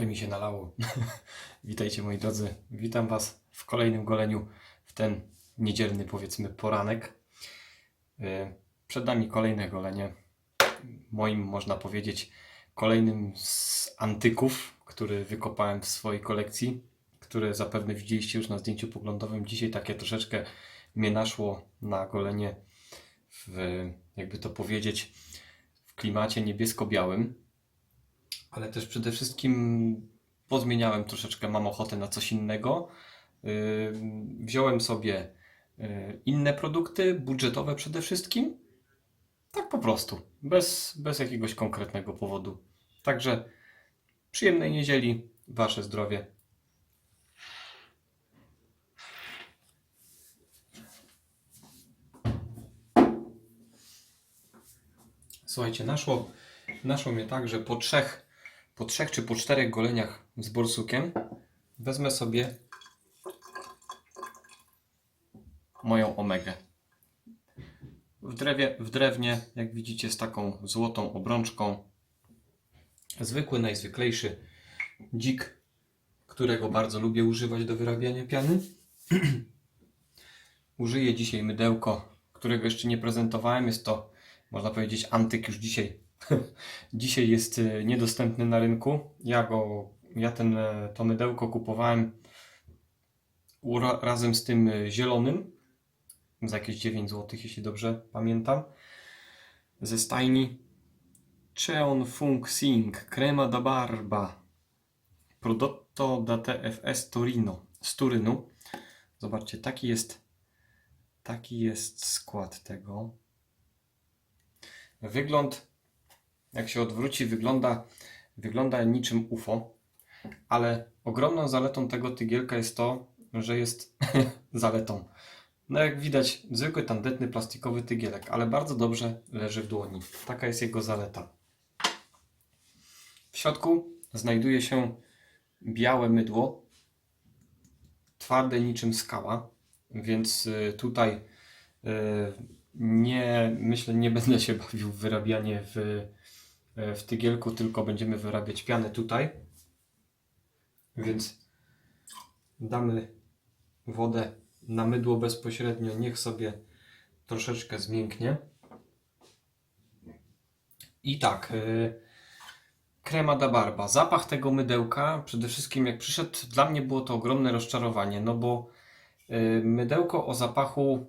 Ale mi się nalało. Witajcie moi drodzy. Witam Was w kolejnym goleniu w ten niedzielny powiedzmy poranek. Yy, Przed nami kolejne golenie. Moim można powiedzieć kolejnym z antyków, który wykopałem w swojej kolekcji, które zapewne widzieliście już na zdjęciu poglądowym. Dzisiaj takie troszeczkę mnie naszło na golenie w, jakby to powiedzieć, w klimacie niebiesko-białym ale też przede wszystkim pozmieniałem troszeczkę, mam ochotę na coś innego. Yy, Wziąłem sobie yy, inne produkty, budżetowe przede wszystkim. Tak po prostu, bez, bez jakiegoś konkretnego powodu. Także przyjemnej niedzieli, Wasze zdrowie. Słuchajcie, naszło, naszło mnie tak, że po trzech po trzech czy po czterech goleniach z borsukiem wezmę sobie moją omegę. W, drewie, w drewnie, jak widzicie, z taką złotą obrączką. Zwykły, najzwyklejszy dzik, którego bardzo lubię używać do wyrabiania piany. Użyję dzisiaj mydełko, którego jeszcze nie prezentowałem. Jest to, można powiedzieć, antyk już dzisiaj Dzisiaj jest y, niedostępny na rynku. Ja go, ja ten, e, to mydełko kupowałem razem z tym y, zielonym za jakieś 9 zł, jeśli dobrze pamiętam. Ze stajni Cheon Fung Sing Crema da Barba Prodotto da TFS Torino z Turynu. Zobaczcie, taki jest taki jest skład tego. Wygląd jak się odwróci, wygląda, wygląda niczym UFO, ale ogromną zaletą tego tygielka jest to, że jest zaletą. No jak widać, zwykły tandetny plastikowy tygielek, ale bardzo dobrze leży w dłoni. Taka jest jego zaleta. W środku znajduje się białe mydło, twarde niczym skała, więc y, tutaj y, nie, myślę, nie będę się bawił w wyrabianie w w tygielku, tylko będziemy wyrabiać pianę tutaj. Więc damy wodę na mydło bezpośrednio, niech sobie troszeczkę zmięknie. I tak, krema da barba. Zapach tego mydełka, przede wszystkim jak przyszedł, dla mnie było to ogromne rozczarowanie, no bo yy, mydełko o zapachu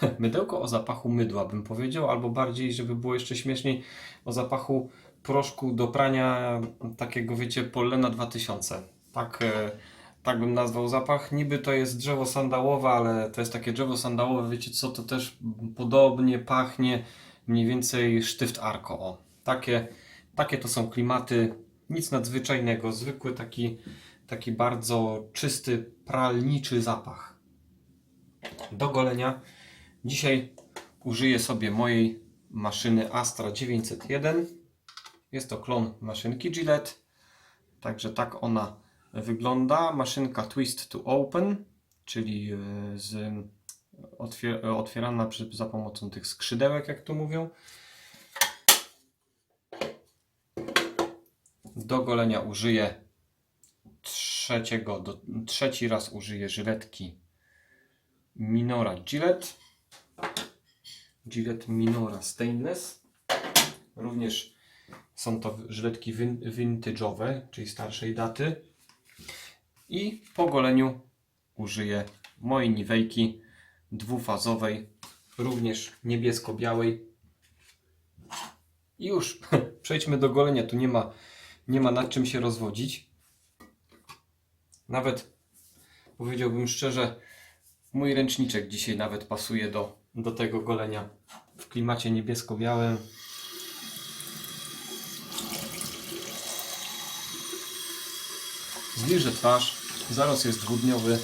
mydełko o zapachu mydła bym powiedział, albo bardziej, żeby było jeszcze śmieszniej, o zapachu proszku do prania takiego, wiecie, Pollena 2000. Tak, e, tak bym nazwał zapach. Niby to jest drzewo sandałowe, ale to jest takie drzewo sandałowe, wiecie co, to też podobnie pachnie mniej więcej sztyft arko. O, takie, takie to są klimaty, nic nadzwyczajnego, zwykły taki, taki bardzo czysty, pralniczy zapach. Do golenia Dzisiaj użyję sobie mojej maszyny Astra 901. Jest to klon maszynki Gillette. Także tak ona wygląda. Maszynka Twist to Open, czyli e, z, otwier otwierana przy, za pomocą tych skrzydełek, jak to mówią. Do golenia użyję trzeciego, do, trzeci raz użyję żyletki Minora Gillette. Gillette Minora Stainless. Również są to żyletki vintage'owe, czyli starszej daty. I po goleniu użyję mojej niwejki dwufazowej, również niebiesko-białej. I już przejdźmy do golenia. Tu nie ma, nie ma nad czym się rozwodzić. Nawet powiedziałbym szczerze, Mój ręczniczek dzisiaj nawet pasuje do, do tego golenia w klimacie niebiesko-białym. Zbliżę twarz. Zaraz jest dwudniowy.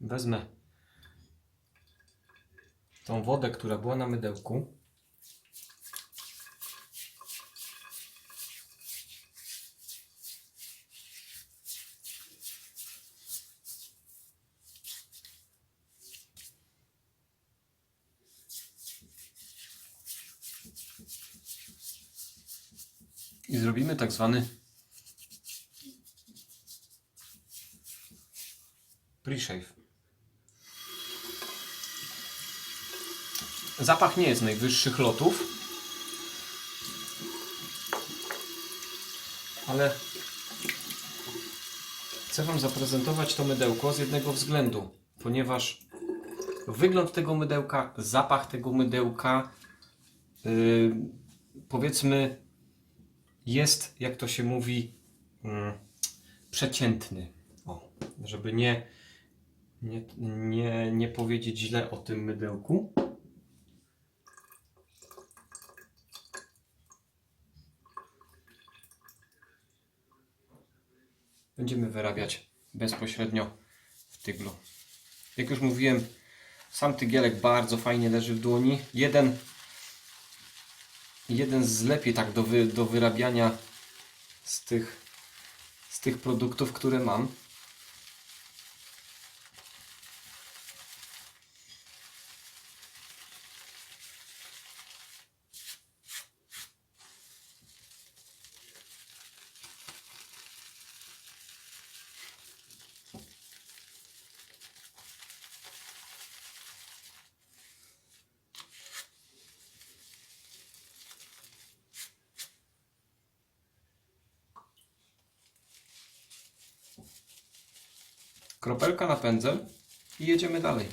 wezmę tą wodę, która była na mydełku. I zrobimy tak zwany pre-shave. Zapach nie jest najwyższych lotów, ale chcę Wam zaprezentować to mydełko z jednego względu, ponieważ wygląd tego mydełka, zapach tego mydełka, yy, powiedzmy, jest, jak to się mówi, mm, przeciętny. O, żeby nie, nie, nie, nie powiedzieć źle o tym mydełku. Będziemy wyrabiać bezpośrednio w tyglu. Jak już mówiłem, sam tygielek bardzo fajnie leży w dłoni. Jeden, jeden z lepiej tak do, wy, do wyrabiania z tych, z tych produktów, które mam. I jedziemy dalej.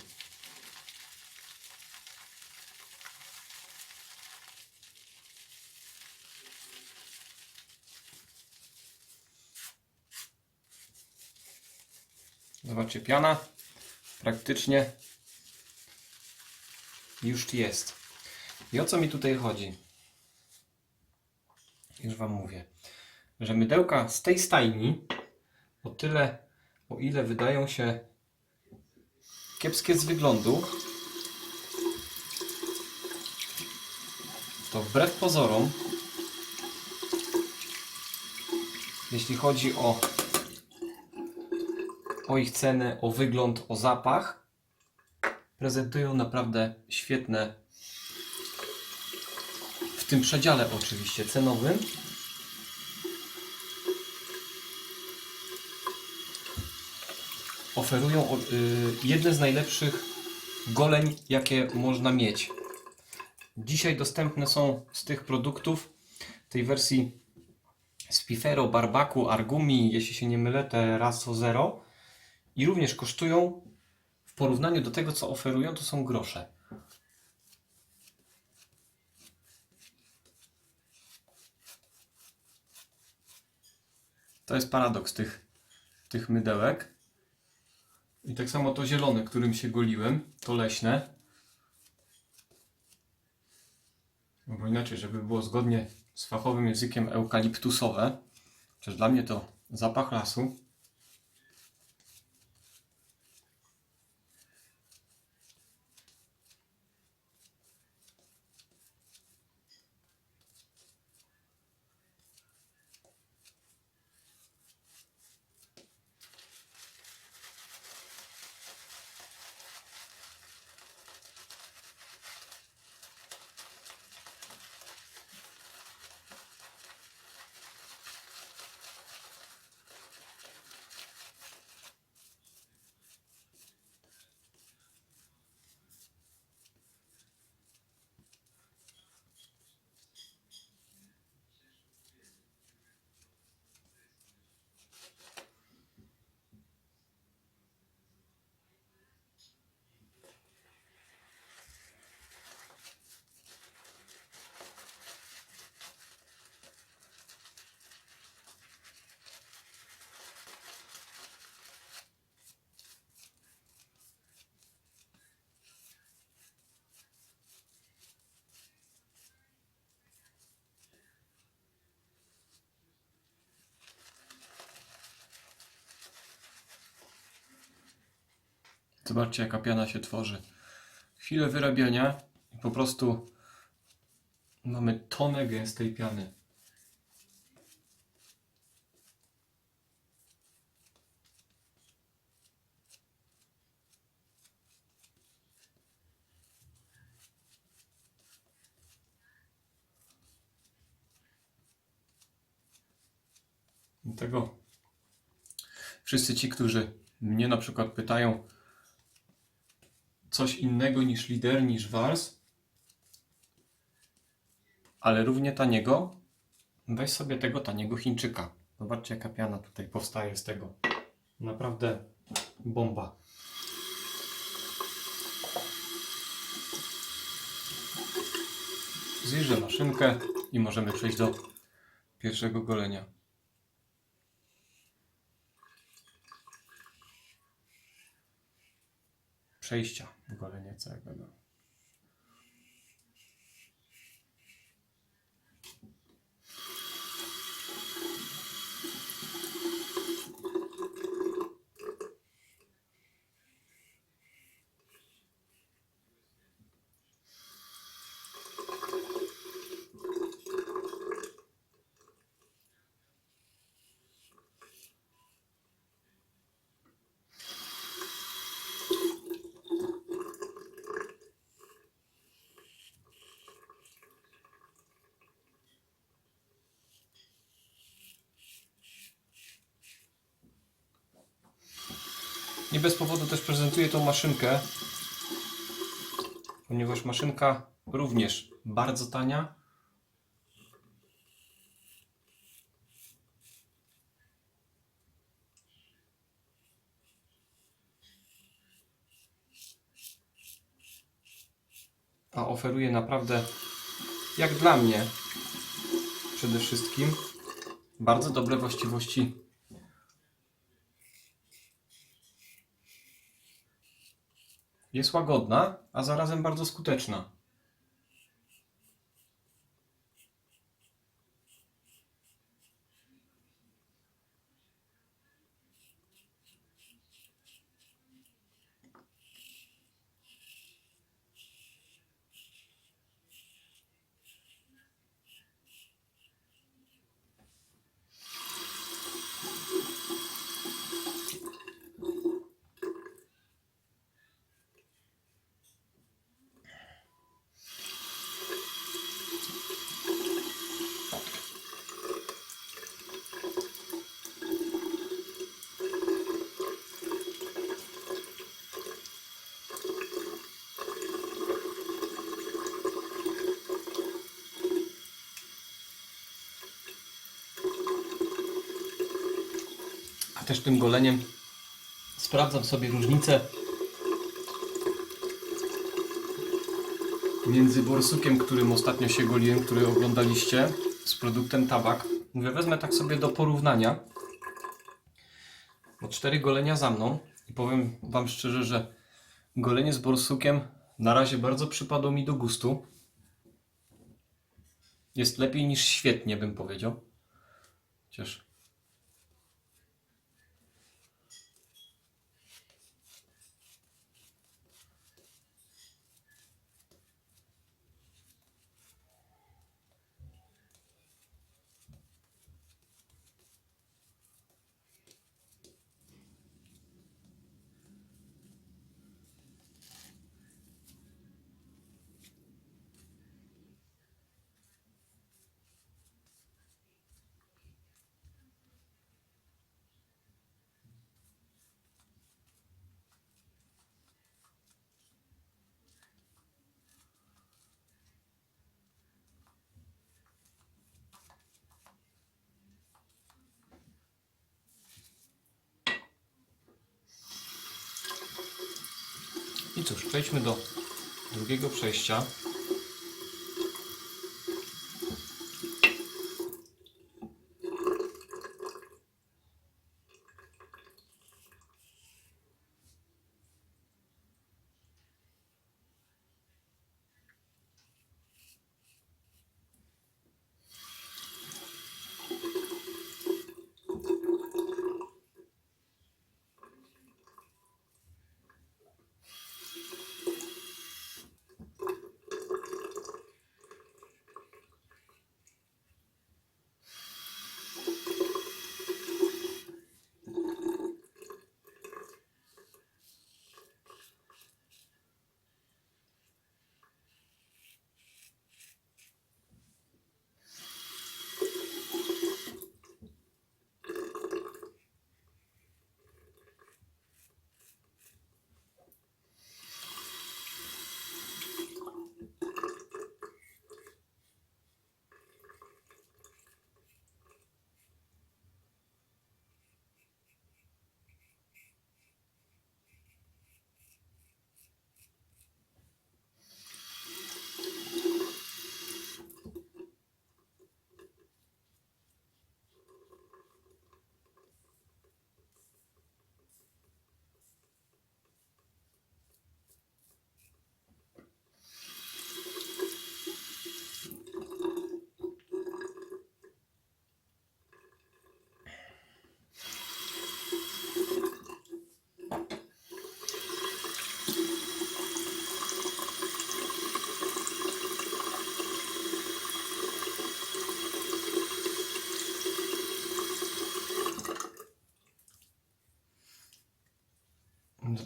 Zobaczcie, piana praktycznie już jest. I o co mi tutaj chodzi? Już Wam mówię, że mydełka z tej stajni o tyle, o ile wydają się kiepskie z wyglądu, to wbrew pozorom, jeśli chodzi o, o ich cenę, o wygląd, o zapach, prezentują naprawdę świetne, w tym przedziale oczywiście cenowym, oferują y, jedne z najlepszych goleń, jakie można mieć. Dzisiaj dostępne są z tych produktów, tej wersji Spifero, Barbaku, Argumi, jeśli się nie mylę, te Raso Zero i również kosztują w porównaniu do tego, co oferują, to są grosze. To jest paradoks tych, tych mydełek. I tak samo to zielone, którym się goliłem, to leśne. No bo inaczej, żeby było zgodnie z fachowym językiem eukaliptusowe, chociaż dla mnie to zapach lasu. Zobaczcie, jaka piana się tworzy. Chwilę wyrabiania i po prostu mamy tonę gęstej piany. Dlatego wszyscy ci, którzy mnie na przykład pytają coś innego niż lider, niż wars, ale równie taniego, weź sobie tego taniego Chińczyka. Zobaczcie, jaka piana tutaj powstaje z tego. Naprawdę bomba. Zjeżdżę maszynkę i możemy przejść do pierwszego golenia. Przejścia golenia całego. No. Nie bez powodu też prezentuję tą maszynkę, ponieważ maszynka również bardzo tania. A oferuje naprawdę, jak dla mnie, przede wszystkim bardzo dobre właściwości Jest łagodna, a zarazem bardzo skuteczna. Też tym goleniem sprawdzam sobie różnicę między borsukiem, którym ostatnio się goliłem, który oglądaliście, z produktem tabak. Mówię, wezmę tak sobie do porównania. Bo cztery golenia za mną i powiem Wam szczerze, że golenie z borsukiem na razie bardzo przypadło mi do gustu. Jest lepiej niż świetnie, bym powiedział. Chociaż I cóż, przejdźmy do drugiego przejścia.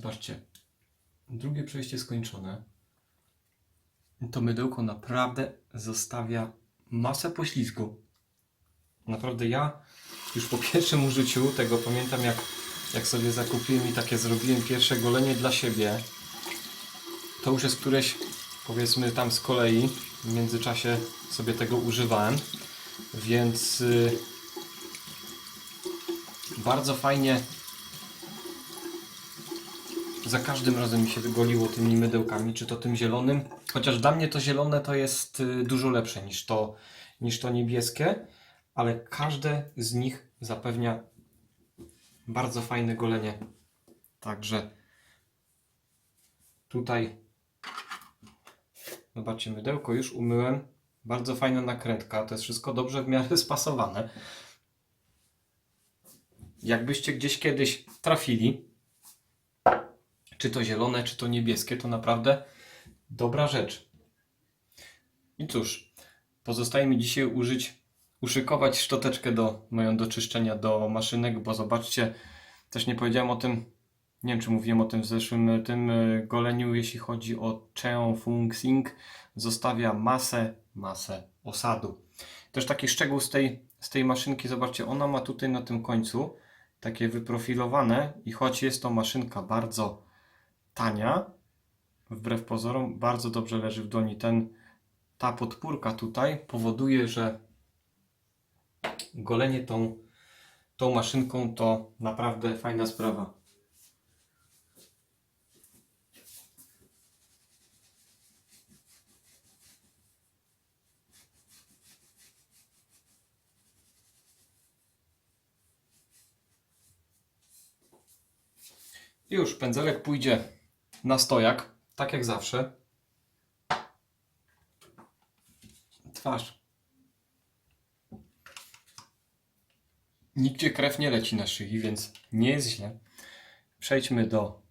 Zobaczcie. Drugie przejście skończone. To mydełko naprawdę zostawia masę poślizgu. Naprawdę ja już po pierwszym użyciu tego pamiętam jak, jak sobie zakupiłem i takie zrobiłem pierwsze golenie dla siebie. To już jest któreś powiedzmy tam z kolei. W międzyczasie sobie tego używałem. Więc y, bardzo fajnie za każdym razem mi się goliło tymi mydełkami, czy to tym zielonym. Chociaż dla mnie to zielone to jest y, dużo lepsze niż to, niż to niebieskie, ale każde z nich zapewnia bardzo fajne golenie. Także tutaj zobaczcie, mydełko już umyłem. Bardzo fajna nakrętka, to jest wszystko dobrze w miarę spasowane. Jakbyście gdzieś kiedyś trafili, czy to zielone, czy to niebieskie, to naprawdę dobra rzecz. I cóż, pozostaje mi dzisiaj użyć, uszykować szczoteczkę do moją do czyszczenia do maszynek, bo zobaczcie, też nie powiedziałem o tym, nie wiem czy mówiłem o tym w zeszłym tym e, goleniu, jeśli chodzi o Cheon Fung Sing, zostawia masę, masę osadu. Też taki szczegół z tej, z tej maszynki, zobaczcie, ona ma tutaj na tym końcu takie wyprofilowane i choć jest to maszynka bardzo tania, wbrew pozorom, bardzo dobrze leży w dłoni. Ten, ta podpórka tutaj powoduje, że golenie tą, tą maszynką to naprawdę fajna sprawa. Już pędzelek pójdzie na stojak, tak jak zawsze. Twarz. Nigdzie krew nie leci na szyi, więc nie jest źle. Przejdźmy do,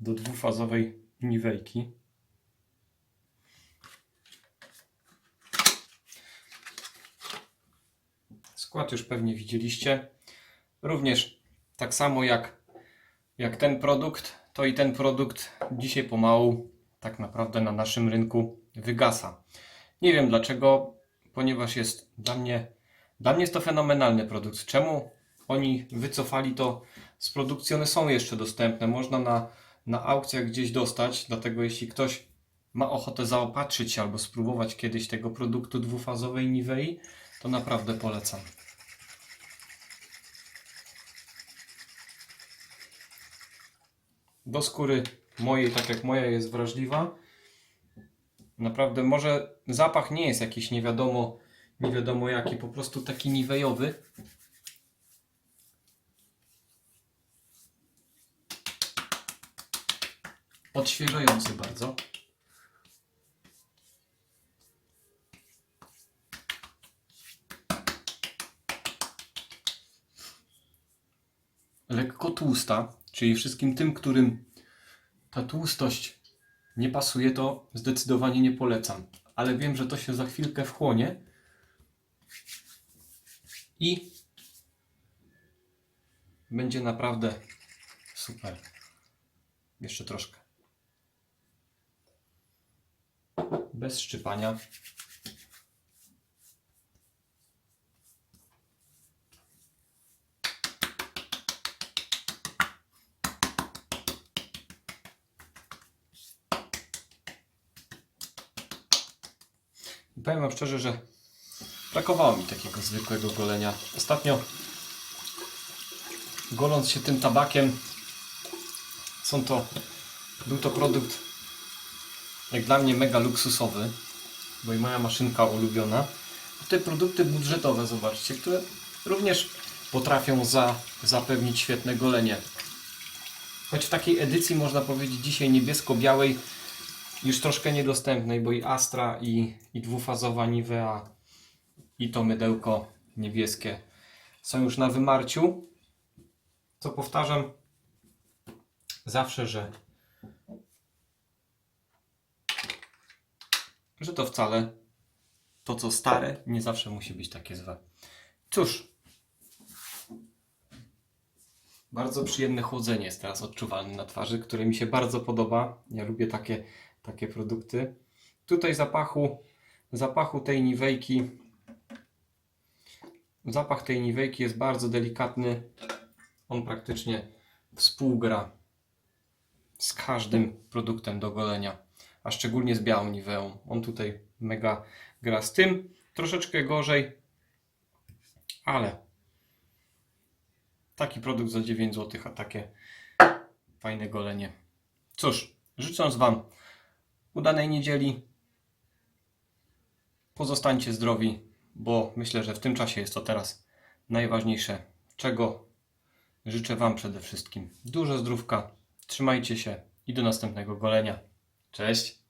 do dwufazowej niwejki. Skład już pewnie widzieliście. Również tak samo jak, jak ten produkt, to i ten produkt dzisiaj pomału tak naprawdę na naszym rynku wygasa. Nie wiem dlaczego, ponieważ jest dla mnie, dla mnie jest to fenomenalny produkt. Czemu oni wycofali to z produkcji? One są jeszcze dostępne, można na, na aukcjach gdzieś dostać, dlatego jeśli ktoś ma ochotę zaopatrzyć się albo spróbować kiedyś tego produktu dwufazowej Nivei, to naprawdę polecam. Do skóry mojej, tak jak moja jest wrażliwa. Naprawdę może zapach nie jest jakiś nie wiadomo, nie wiadomo jaki, po prostu taki niwejowy. Odświeżający bardzo. Lekko tłusta, czyli wszystkim tym, którym ta tłustość nie pasuje, to zdecydowanie nie polecam. Ale wiem, że to się za chwilkę wchłonie i będzie naprawdę super. Jeszcze troszkę. Bez szczypania. Powiem Wam szczerze, że brakowało mi takiego zwykłego golenia. Ostatnio goląc się tym tabakiem, są to, był to produkt jak dla mnie mega luksusowy, bo i moja maszynka ulubiona. A te produkty budżetowe, zobaczcie, które również potrafią za, zapewnić świetne golenie. Choć w takiej edycji można powiedzieć dzisiaj niebiesko-białej już troszkę niedostępnej, bo i Astra i, i dwufazowa Nivea i to mydełko niebieskie są już na wymarciu. Co powtarzam zawsze, że że to wcale to co stare nie zawsze musi być takie złe. Cóż, Bardzo przyjemne chłodzenie jest teraz odczuwalne na twarzy, które mi się bardzo podoba. Ja lubię takie, takie produkty. Tutaj zapachu, zapachu tej niwejki. Zapach tej niwejki jest bardzo delikatny. On praktycznie współgra z każdym produktem do golenia, a szczególnie z białą niweą. On tutaj mega gra z tym. Troszeczkę gorzej, ale taki produkt za 9 zł, a takie fajne golenie. Cóż, życząc Wam udanej niedzieli, pozostańcie zdrowi, bo myślę, że w tym czasie jest to teraz najważniejsze, czego życzę Wam przede wszystkim. Dużo zdrówka, trzymajcie się i do następnego golenia. Cześć!